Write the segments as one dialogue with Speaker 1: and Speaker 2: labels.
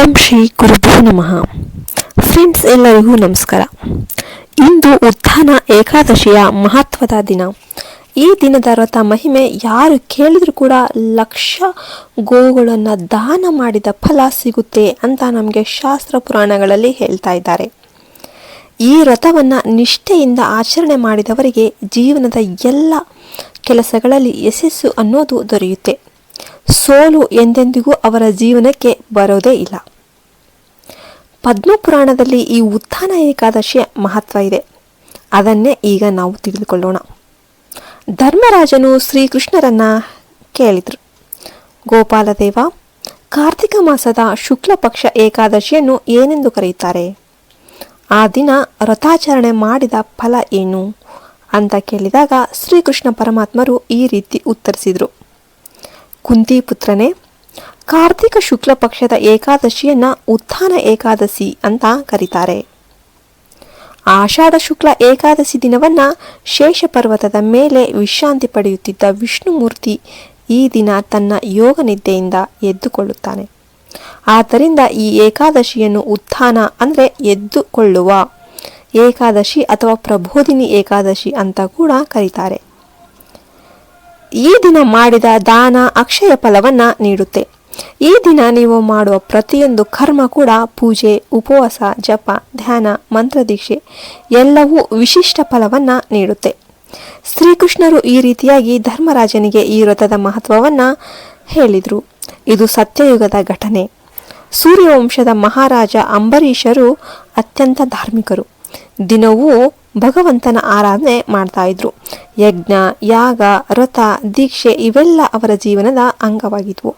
Speaker 1: ಓಂ ಶ್ರೀ ಗುರುಭ್ಯೋ ನಮಃ. ಫ್ರೆಂಡ್ಸ್ ಎಲ್ಲರಿಗೂ ನಮಸ್ಕಾರ. ಇಂದು ಉತ್ಥಾನ ಏಕಾದಶಿಯ ಮಹತ್ವದ ದಿನ. ಈ ದಿನದ ವ್ರತ ಮಹಿಮೆ ಯಾರು ಕೇಳಿದರೂ ಕೂಡ ಲಕ್ಷ ಗೋವುಗಳನ್ನು ದಾನ ಮಾಡಿದ ಫಲ ಸಿಗುತ್ತೆ ಅಂತ ನಮಗೆ ಶಾಸ್ತ್ರ ಪುರಾಣಗಳಲ್ಲಿ ಹೇಳ್ತಾ ಇದ್ದಾರೆ. ಈ ವ್ರತವನ್ನು ನಿಷ್ಠೆಯಿಂದ ಆಚರಣೆ ಮಾಡಿದವರಿಗೆ ಜೀವನದ ಎಲ್ಲ ಕೆಲಸಗಳಲ್ಲಿ ಯಶಸ್ಸು ಅನ್ನೋದು ದೊರೆಯುತ್ತೆ. ಸೋಲು ಎಂದೆಂದಿಗೂ ಅವರ ಜೀವನಕ್ಕೆ ಬರೋದೇ ಇಲ್ಲ. ಪದ್ಮಪುರಾಣದಲ್ಲಿ ಈ ಉತ್ಥಾನ ಏಕಾದಶಿಯ ಮಹತ್ವ ಇದೆ. ಅದನ್ನೇ ಈಗ ನಾವು ತಿಳಿದುಕೊಳ್ಳೋಣ. ಧರ್ಮರಾಜನು ಶ್ರೀಕೃಷ್ಣರನ್ನ ಕೇಳಿದರು. ಗೋಪಾಲದೇವ, ಕಾರ್ತಿಕ ಮಾಸದ ಶುಕ್ಲ ಪಕ್ಷ ಏಕಾದಶಿಯನ್ನು ಏನೆಂದು ಕರೆಯುತ್ತಾರೆ? ಆ ದಿನ ವ್ರತಾಚರಣೆ ಮಾಡಿದ ಫಲ ಏನು? ಅಂತ ಕೇಳಿದಾಗ ಶ್ರೀಕೃಷ್ಣ ಪರಮಾತ್ಮರು ಈ ರೀತಿ ಉತ್ತರಿಸಿದರು. ಕುಂತಿ ಪುತ್ರನೇ, ಕಾರ್ತಿಕ ಶುಕ್ಲ ಪಕ್ಷದ ಏಕಾದಶಿಯನ್ನ ಉತ್ಥಾನ ಏಕಾದಶಿ ಅಂತ ಕರೀತಾರೆ. ಆಷಾಢ ಶುಕ್ಲ ಏಕಾದಶಿ ದಿನವನ್ನ ಶೇಷ ಪರ್ವತದ ಮೇಲೆ ವಿಶ್ರಾಂತಿ ಪಡೆಯುತ್ತಿದ್ದ ವಿಷ್ಣುಮೂರ್ತಿ ಈ ದಿನ ತನ್ನ ಯೋಗ ನಿದ್ದೆಯಿಂದ ಎದ್ದುಕೊಳ್ಳುತ್ತಾನೆ. ಆದ್ದರಿಂದ ಈ ಏಕಾದಶಿಯನ್ನು ಉತ್ಥಾನ ಅಂದರೆ ಎದ್ದುಕೊಳ್ಳುವ ಏಕಾದಶಿ ಅಥವಾ ಪ್ರಬೋಧಿನಿ ಏಕಾದಶಿ ಅಂತ ಕೂಡ ಕರೀತಾರೆ. ಈ ದಿನ ಮಾಡಿದ ದಾನ ಅಕ್ಷಯ ಫಲವನ್ನ ನೀಡುತ್ತೆ. ಈ ದಿನ ನೀವು ಮಾಡುವ ಪ್ರತಿಯೊಂದು ಕರ್ಮ ಕೂಡ ಪೂಜೆ, ಉಪವಾಸ, ಜಪ, ಧ್ಯಾನ, ಮಂತ್ರದೀಕ್ಷೆ ಎಲ್ಲವೂ ವಿಶಿಷ್ಟ ಫಲವನ್ನ ನೀಡುತ್ತೆ. ಶ್ರೀಕೃಷ್ಣರು ಈ ರೀತಿಯಾಗಿ ಧರ್ಮರಾಜನಿಗೆ ಈ ವ್ರತದ ಮಹತ್ವವನ್ನ ಹೇಳಿದರು. ಇದು ಸತ್ಯಯುಗದ ಘಟನೆ. ಸೂರ್ಯವಂಶದ ಮಹಾರಾಜ ಅಂಬರೀಷರು ಅತ್ಯಂತ ಧಾರ್ಮಿಕರು. ದಿನವೂ ಭಗವಂತನ ಆರಾಧನೆ ಮಾಡ್ತಾ ಇದ್ರು. ಯಜ್ಞ, ಯಾಗ ವ್ರತ ದೀಕ್ಷೆ ಇವೆಲ್ಲ ಅವರ ಜೀವನದ ಅಂಗವಾಗಿದ್ವು.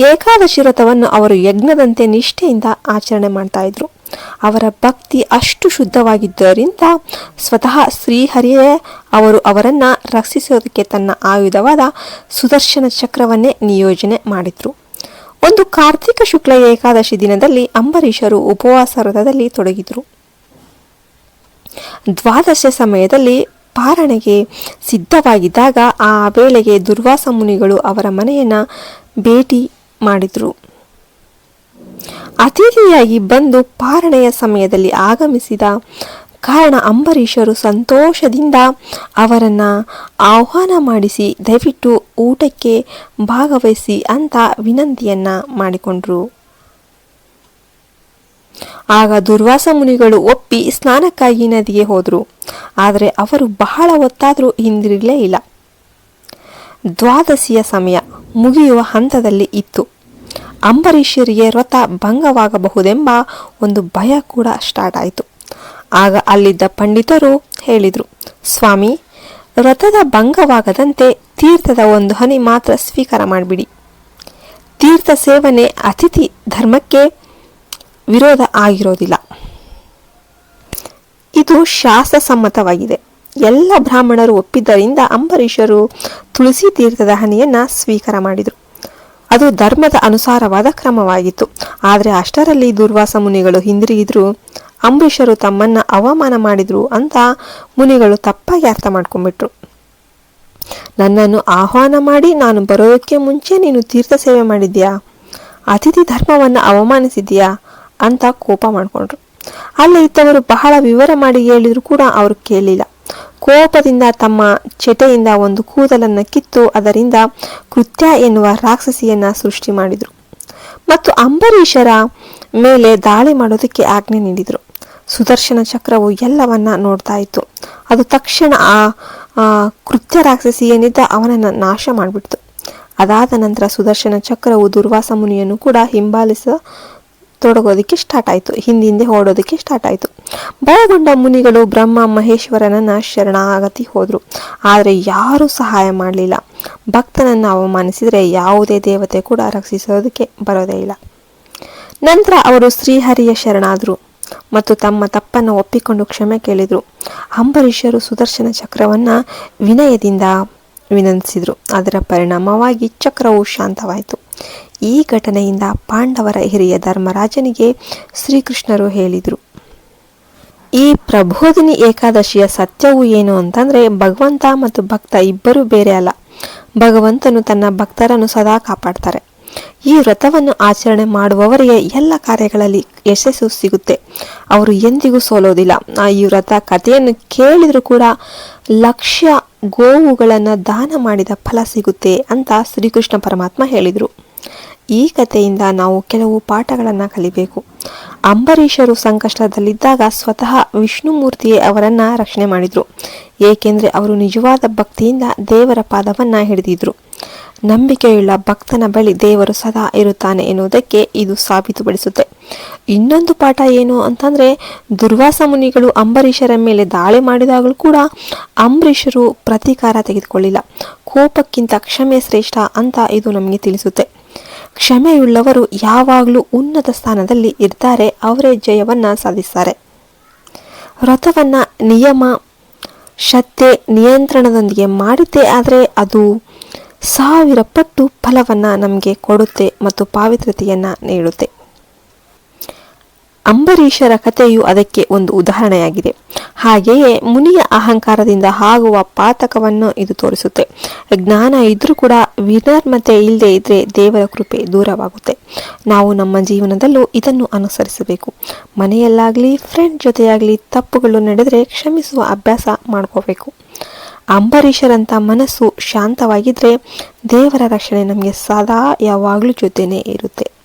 Speaker 1: ಏಕಾದಶಿ ವ್ರತವನ್ನು ಅವರು ಯಜ್ಞದಂತೆ ನಿಷ್ಠೆಯಿಂದ ಆಚರಣೆ ಮಾಡ್ತಾ ಇದ್ರು. ಅವರ ಭಕ್ತಿ ಅಷ್ಟು ಶುದ್ಧವಾಗಿದ್ದರಿಂದ ಸ್ವತಃ ಶ್ರೀಹರಿಯೇ ಅವರು ಅವರನ್ನ ರಕ್ಷಿಸೋದಕ್ಕೆ ತನ್ನ ಆಯುಧವಾದ ಸುದರ್ಶನ ಚಕ್ರವನ್ನೇ ನಿಯೋಜನೆ ಮಾಡಿದ್ರು. ಒಂದು ಕಾರ್ತಿಕ ಶುಕ್ಲ ಏಕಾದಶಿ ದಿನದಲ್ಲಿ ಅಂಬರೀಷರು ಉಪವಾಸ ವ್ರತದಲ್ಲಿ ತೊಡಗಿದ್ರು. ದ್ವಾದಶ ಸಮಯದಲ್ಲಿ ಪಾರಣೆಗೆ ಸಿದ್ಧವಾಗಿದ್ದಾಗ ಆ ವೇಳೆಗೆ ದುರ್ವಾಸ ಮುನಿಗಳು ಅವರ ಮನೆಯನ್ನ ಭೇಟಿ ಮಾಡಿದ್ರು. ಅತಿಥಿಯಾಗಿ ಬಂದು ಪಾರಣೆಯ ಸಮಯದಲ್ಲಿ ಆಗಮಿಸಿದ ಕಾರಣ ಅಂಬರೀಷರು ಸಂತೋಷದಿಂದ ಅವರನ್ನ ಆಹ್ವಾನ ಮಾಡಿಸಿ, ದಯವಿಟ್ಟು ಊಟಕ್ಕೆ ಭಾಗವಹಿಸಿ ಅಂತ ವಿನಂತಿಯನ್ನ ಮಾಡಿಕೊಂಡ್ರು. ಆಗ ದುರ್ವಾಸ ಮುನಿಗಳು ಒಪ್ಪಿ ಸ್ನಾನಕ್ಕಾಗಿ ನದಿಗೆ ಹೋದರು. ಆದರೆ ಅವರು ಬಹಳ ಹೊತ್ತಾದರೂ ಹಿಂದಿರಲೇ ಇಲ್ಲ. ದ್ವಾದಶಿಯ ಸಮಯ ಮುಗಿಯುವ ಹಂತದಲ್ಲಿ ಇತ್ತು. ಅಂಬರೀಷರಿಗೆ ವ್ರತ ಭಂಗವಾಗಬಹುದೆಂಬ ಒಂದು ಭಯ ಕೂಡ ಸ್ಟಾರ್ಟ್ ಆಯಿತು. ಆಗ ಅಲ್ಲಿದ್ದ ಪಂಡಿತರು ಹೇಳಿದರು, ಸ್ವಾಮಿ, ವ್ರತದ ಭಂಗವಾಗದಂತೆ ತೀರ್ಥದ ಒಂದು ಹನಿ ಮಾತ್ರ ಸ್ವೀಕಾರ ಮಾಡಿಬಿಡಿ. ತೀರ್ಥ ಸೇವನೆ ಅತಿಥಿ ಧರ್ಮಕ್ಕೆ ವಿರೋಧ ಆಗಿರೋದಿಲ್ಲ. ಇದು ಶಾಸ್ತ್ರಸಮ್ಮತವಾಗಿದೆ ಎಲ್ಲ ಬ್ರಾಹ್ಮಣರು ಒಪ್ಪಿದ್ದರಿಂದ ಅಂಬರೀಷರು ತುಳಸಿ ತೀರ್ಥದ ಹನಿಯನ್ನ ಸ್ವೀಕಾರ ಮಾಡಿದರು. ಅದು ಧರ್ಮದ ಅನುಸಾರವಾದ ಕ್ರಮವಾಗಿತ್ತು. ಆದರೆ ಅಷ್ಟರಲ್ಲಿ ದುರ್ವಾಸ ಮುನಿಗಳು ಹಿಂದಿರುಗಿದ್ರು. ಅಂಬರೀಷರು ತಮ್ಮನ್ನ ಅವಮಾನ ಮಾಡಿದ್ರು ಅಂತ ಮುನಿಗಳು ತಪ್ಪಾಗಿ ಅರ್ಥ ಮಾಡ್ಕೊಂಡ್ಬಿಟ್ರು. ನನ್ನನ್ನು ಆಹ್ವಾನ ಮಾಡಿ ನಾನು ಬರೋದಕ್ಕೆ ಮುಂಚೆ ನೀನು ತೀರ್ಥ ಸೇವೆ ಮಾಡಿದ್ಯಾ? ಅತಿಥಿ ಧರ್ಮವನ್ನು ಅವಮಾನಿಸಿದ್ಯಾ? ಅಂತ ಕೋಪ ಮಾಡಿಕೊಂಡ್ರು. ಅಲ್ಲಿ ಇದ್ದವರು ಬಹಳ ವಿವರ ಮಾಡಿ ಹೇಳಿದ್ರು ಕೂಡ ಅವರು ಕೇಳಲಿಲ್ಲ ಕೋಪದಿಂದ ತಮ್ಮ ಚಟೆಯಿಂದ ಒಂದು ಕೂದಲನ್ನು ಕಿತ್ತು ಅದರಿಂದ ಕೃತ್ಯ ಎನ್ನುವ ರಾಕ್ಷಸಿಯನ್ನ ಸೃಷ್ಟಿ ಮಾಡಿದರು. ಮತ್ತು ಅಂಬರೀಷರ ಮೇಲೆ ದಾಳಿ ಮಾಡೋದಕ್ಕೆ ಆಜ್ಞೆ ನೀಡಿದರು. ಸುದರ್ಶನ ಚಕ್ರವು ಎಲ್ಲವನ್ನ ನೋಡ್ತಾ ಇತ್ತು. ಅದು ತಕ್ಷಣ ಆ ಕೃತ್ಯ ರಾಕ್ಷಸಿ ಏನಿದ್ದ ಅವನನ್ನು ನಾಶ ಮಾಡಿಬಿಡ್ತು. ಅದಾದ ನಂತರ ಸುದರ್ಶನ ಚಕ್ರವು ದುರ್ವಾಸ ಮುನಿಯನ್ನು ಕೂಡ ಹಿಂಬಾಲಿಸ ತೊಡಗೋದಕ್ಕೆ ಸ್ಟಾರ್ಟ್ ಆಯಿತು. ಹಿಂದಿಂದೆ ಓಡೋದಕ್ಕೆ ಸ್ಟಾರ್ಟ್ ಆಯಿತು. ಭಯಗೊಂಡ ಮುನಿಗಳು ಬ್ರಹ್ಮ, ಮಹೇಶ್ವರನನ್ನ ಶರಣಾಗತಿ ಹೋದರು. ಆದರೆ ಯಾರೂ ಸಹಾಯ ಮಾಡಲಿಲ್ಲ. ಭಕ್ತನನ್ನು ಅವಮಾನಿಸಿದರೆ ಯಾವುದೇ ದೇವತೆ ಕೂಡ ರಕ್ಷಿಸೋದಕ್ಕೆ ಬರೋದೇ ಇಲ್ಲ. ನಂತರ ಅವರು ಶ್ರೀಹರಿಯ ಶರಣಾದರು ಮತ್ತು ತಮ್ಮ ತಪ್ಪನ್ನು ಒಪ್ಪಿಕೊಂಡು ಕ್ಷಮೆ ಕೇಳಿದರು. ಅಂಬರೀಷರು ಸುದರ್ಶನ ಚಕ್ರವನ್ನು ವಿನಯದಿಂದ ವಿನಂತಿಸಿದರು. ಅದರ ಪರಿಣಾಮವಾಗಿ ಚಕ್ರವು ಶಾಂತವಾಯಿತು. ಈ ಘಟನೆಯಿಂದ ಪಾಂಡವರ ಹಿರಿಯ ಧರ್ಮರಾಜನಿಗೆ ಶ್ರೀಕೃಷ್ಣರು ಹೇಳಿದರು. ಈ ಪ್ರಬೋಧಿನಿ ಏಕಾದಶಿಯ ಸತ್ಯವು ಏನು ಅಂತಂದ್ರೆ ಭಗವಂತ ಮತ್ತು ಭಕ್ತ ಇಬ್ಬರೂ ಬೇರೆ ಅಲ್ಲ. ಭಗವಂತನು ತನ್ನ ಭಕ್ತರನ್ನು ಸದಾ ಕಾಪಾಡ್ತಾರೆ. ಈ ವ್ರತವನ್ನು ಆಚರಣೆ ಮಾಡುವವರಿಗೆ ಎಲ್ಲ ಕಾರ್ಯಗಳಲ್ಲಿ ಯಶಸ್ಸು ಸಿಗುತ್ತೆ. ಅವರು ಎಂದಿಗೂ ಸೋಲೋದಿಲ್ಲ. ಆ ಈ ವ್ರತ ಕಥೆಯನ್ನು ಕೇಳಿದರೂ ಕೂಡ ಲಕ್ಷ ಗೋವುಗಳನ್ನು ದಾನ ಮಾಡಿದ ಫಲ ಸಿಗುತ್ತೆ ಅಂತ ಶ್ರೀಕೃಷ್ಣ ಪರಮಾತ್ಮ ಹೇಳಿದರು. ಈ ಕಥೆಯಿಂದ ನಾವು ಕೆಲವು ಪಾಠಗಳನ್ನು ಕಲಿಬೇಕು. ಅಂಬರೀಷರು ಸಂಕಷ್ಟದಲ್ಲಿದ್ದಾಗ ಸ್ವತಃ ವಿಷ್ಣುಮೂರ್ತಿಯೇ ಅವರನ್ನು ರಕ್ಷಣೆ ಮಾಡಿದರು. ಏಕೆಂದರೆ ಅವರು ನಿಜವಾದ ಭಕ್ತಿಯಿಂದ ದೇವರ ಪಾದವನ್ನು ಹಿಡಿದಿದ್ರು. ನಂಬಿಕೆಯುಳ್ಳ ಭಕ್ತನ ಬಳಿ ದೇವರು ಸದಾ ಇರುತ್ತಾನೆ ಎನ್ನುವುದಕ್ಕೆ ಇದು ಸಾಬೀತುಪಡಿಸುತ್ತೆ. ಇನ್ನೊಂದು ಪಾಠ ಏನು ಅಂತಂದರೆ, ದುರ್ವಾಸ ಮುನಿಗಳು ಅಂಬರೀಷರ ಮೇಲೆ ದಾಳಿ ಮಾಡಿದಾಗಲೂ ಕೂಡ ಅಂಬರೀಷರು ಪ್ರತೀಕಾರ ತೆಗೆದುಕೊಳ್ಳಿಲ್ಲ. ಕೋಪಕ್ಕಿಂತ ಕ್ಷಮೆ ಶ್ರೇಷ್ಠ ಅಂತ ಇದು ನಮಗೆ ತಿಳಿಸುತ್ತೆ. ಕ್ಷಮೆಯುಳ್ಳವರು ಯಾವಾಗಲೂ ಉನ್ನತ ಸ್ಥಾನದಲ್ಲಿ ಇರ್ತಾರೆ, ಅವರೇ ಜಯವನ್ನು ಸಾಧಿಸ್ತಾರೆ. ವ್ರತವನ್ನು ನಿಯಮ ಶ್ರದ್ಧೆ ನಿಯಂತ್ರಣದೊಂದಿಗೆ ಮಾಡಿದ್ದೇ ಆದರೆ ಅದು ಸಾವಿರ ಪಟ್ಟು ಫಲವನ್ನು ನಮಗೆ ಕೊಡುತ್ತೆ ಮತ್ತು ಪಾವಿತ್ರತೆಯನ್ನು ನೀಡುತ್ತೆ. ಅಂಬರೀಷರ ಕಥೆಯು ಅದಕ್ಕೆ ಒಂದು ಉದಾಹರಣೆಯಾಗಿದೆ. ಹಾಗೆಯೇ ಮುನಿಯ ಅಹಂಕಾರದಿಂದ ಆಗುವ ಪಾತಕವನ್ನು ಇದು ತೋರಿಸುತ್ತೆ. ಜ್ಞಾನ ಇದ್ರೂ ಕೂಡ ವಿನರ್ಮತೆ ಇಲ್ಲದೆ ಇದ್ರೆ ದೇವರ ಕೃಪೆ ದೂರವಾಗುತ್ತೆ. ನಾವು ನಮ್ಮ ಜೀವನದಲ್ಲೂ ಇದನ್ನು ಅನುಸರಿಸಬೇಕು. ಮನೆಯಲ್ಲಾಗಲಿ ಫ್ರೆಂಡ್ ಜೊತೆಯಾಗಲಿ ತಪ್ಪುಗಳು ನಡೆದರೆ ಕ್ಷಮಿಸುವ ಅಭ್ಯಾಸ ಮಾಡ್ಕೋಬೇಕು. ಅಂಬರೀಷರಂಥ ಮನಸ್ಸು ಶಾಂತವಾಗಿದ್ದರೆ ದೇವರ ರಕ್ಷಣೆ ನಮಗೆ ಸದಾ ಯಾವಾಗಲೂ ಜೊತೆನೇ ಇರುತ್ತೆ.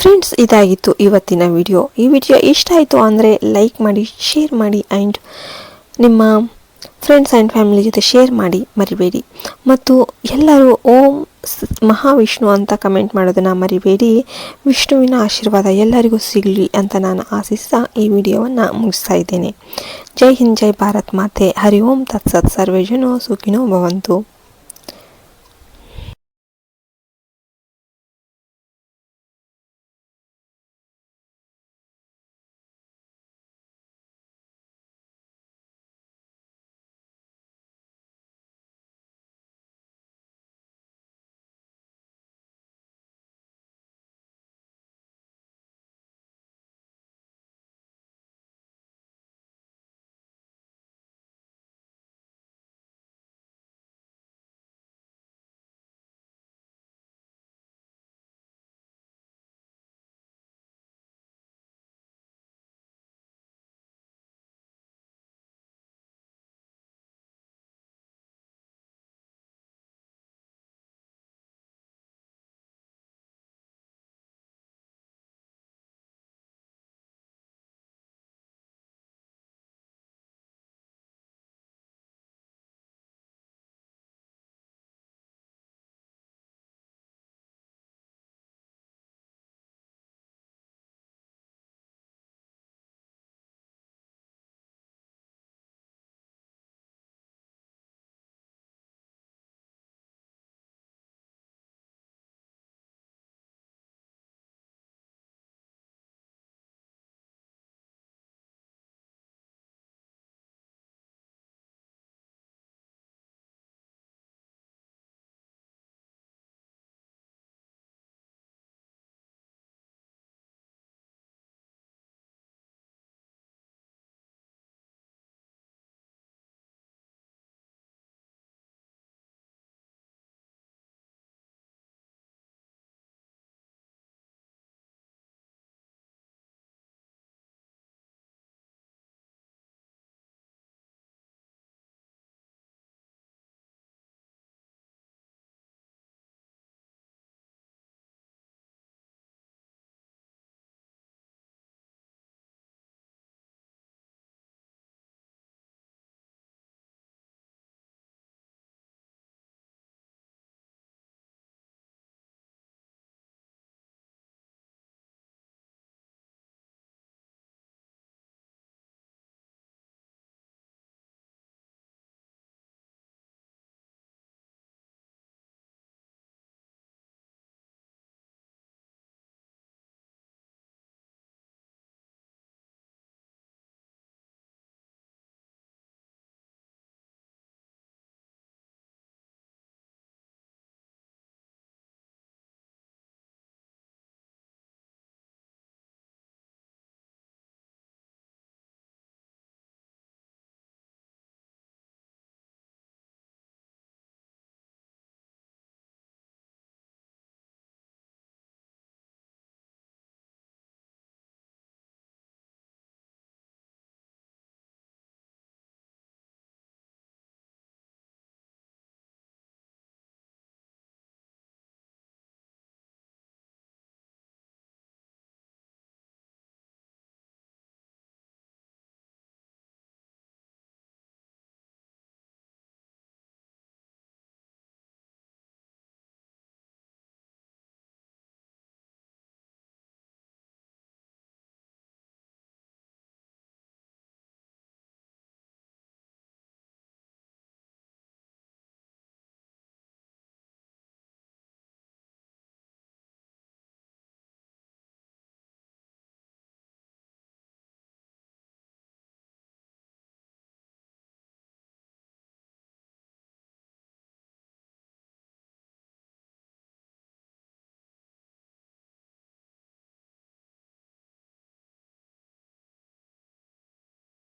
Speaker 1: ಫ್ರೆಂಡ್ಸ್ ಇದಾಗಿತ್ತು ಇವತ್ತಿನ ವಿಡಿಯೋ ಈ ವಿಡಿಯೋ ಇಷ್ಟ ಆಯಿತು ಅಂದರೆ ಲೈಕ್ ಮಾಡಿ ಶೇರ್ ಮಾಡಿ ಆ್ಯಂಡ್ ನಿಮ್ಮ ಫ್ರೆಂಡ್ಸ್ ಆ್ಯಂಡ್ ಫ್ಯಾಮಿಲಿ ಜೊತೆ ಶೇರ್ ಮಾಡಿ, ಮರಿಬೇಡಿ. ಮತ್ತು ಎಲ್ಲರೂ ಓಂ ಮಹಾವಿಷ್ಣು ಅಂತ ಕಮೆಂಟ್ ಮಾಡೋದನ್ನು ಮರಿಬೇಡಿ. ವಿಷ್ಣುವಿನ ಆಶೀರ್ವಾದ ಎಲ್ಲರಿಗೂ ಸಿಗಲಿ ಅಂತ ನಾನು ಆಶಿಸ್ತಾ ಈ ವಿಡಿಯೋವನ್ನು ಮುಗಿಸ್ತಾ ಇದ್ದೇನೆ. ಜೈ ಹಿಂದ್, ಜೈ ಭಾರತ್ ಮಾತೆ. ಹರಿ ಓಂ, ತತ್ಸತ್ ಸರ್ವೇ ಜನೋ ಸುಖಿನೋ ಭವಂತು.